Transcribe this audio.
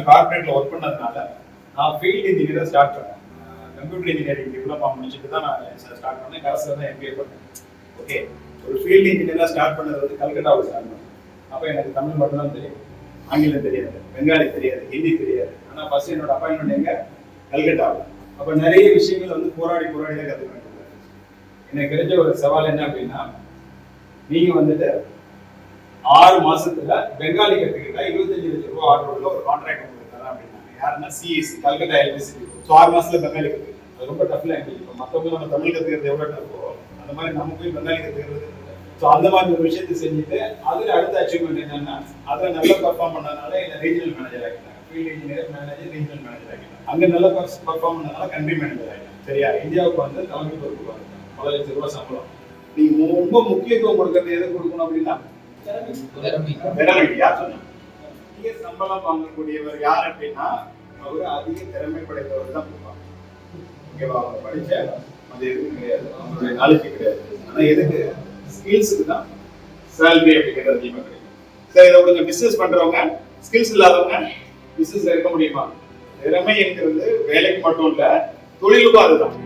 வருஷம் கார்பரேட்ல ஒர்க் பண்ணதுனால நான் ஃபீல்ட் இன்ஜினியரா ஸ்டார்ட் பண்ணேன். கம்ப்யூட்டர் இன்ஜினியரிங் டிப்ளமா முடிச்சுட்டு தான் நான் ஸ்டார்ட் பண்ணேன். கடைசியில் தான் எம்பிஏ பண்ணேன். ஓகே ஒரு ஃபீல்ட் இன்ஜினியரா ஸ்டார்ட் பண்ணது வந்து கல்கட்டாவில் ஸ்டார்ட் பண்ணேன். அப்போ எனக்கு தமிழ் மட்டும் தான் தெரியும். ஆங்கிலம் தெரியாது. பெங்காலி தெரியாது. ஹிந்தி தெரியாது. ஆனால் ஃபர்ஸ்ட் என்னோட அப்பாயின்மெண்ட் எங்க? கல்கட்டாவில். அப்போ நிறைய விஷயங்கள் வந்து போராடி போராடி தான் கற்றுக்க எனக்கு தெரிஞ்ச ஒரு சவால் என்ன அப்படின்னா நீங்கள் வந்துட்டு மாசத்துல பெங்காலி கத்துக்கிட்டா இருபத்தஞ்சு லட்சம் ரூபாய் ஆர்டர் உள்ள ஒரு கான்ட்ராக்ட் உங்களுக்கு தரேன் அப்படின்னாங்க. யாருன்னா சிஎஸ்சி கல்கட்டா எலக்ட்ரிசிட்டி ஸோ ஆறு மாசத்துல பெங்காலி கத்துக்கிட்டேன் அது ரொம்ப டஃப் லாங்குவேஜ் இப்போ மற்றவங்க நம்ம தமிழ் கத்துக்கிறது எவ்வளோ டஃப்போ அந்த மாதிரி நம்ம போய் பெங்காலி கத்துக்கிறது ஸோ அந்த மாதிரி ஒரு விஷயத்தை செஞ்சுட்டு அதுல அடுத்த அச்சீவ்மெண்ட் என்னன்னா அதுல நல்லா பர்ஃபார்ம் பண்ணதுனால என்ன ரீஜனல் மேனேஜர் ஆகிட்டாங்க field engineer manager regional manager ஆகிட்டாங்க அங்க நல்லா பர்ஃபார்ம் பண்ணதுனால கண்ட்ரி மேனேஜர் ஆகிட்டாங்க சரியா? இந்தியாவுக்கு வந்து தலைமை பொறுப்பு பல லட்சம் ரூபாய் சம்பளம். நீங்கள் ரொம்ப முக்கியத்துவம் கொடுக்கறது எது கொடுக்கணும் அப்படின்னா திறமை யார் சொன்னா அதிக சம்பளம் வாங்கக்கூடியவர் யார் அப்படின்னா அவர் அதிக திறமை படைத்தவர் தான் கொடுப்பாங்க ஓகேவா? அவங்க படிச்ச அது எதுவும் கிடையாது. அவங்களுடைய நாலேஜ் கிடையாது. ஆனா எதுக்கு? ஸ்கில்ஸுக்கு தான் சேலரி அப்படிங்கிறது அதிகமாக கிடைக்கும். சரி இதை விடுங்க. பிசினஸ் பண்றவங்க ஸ்கில்ஸ் இல்லாதவங்க பிசினஸ் இருக்க முடியுமா? திறமை என்கிறது வேலைக்கு மட்டும் இல்ல தொழிலுக்கும் அதுதான்.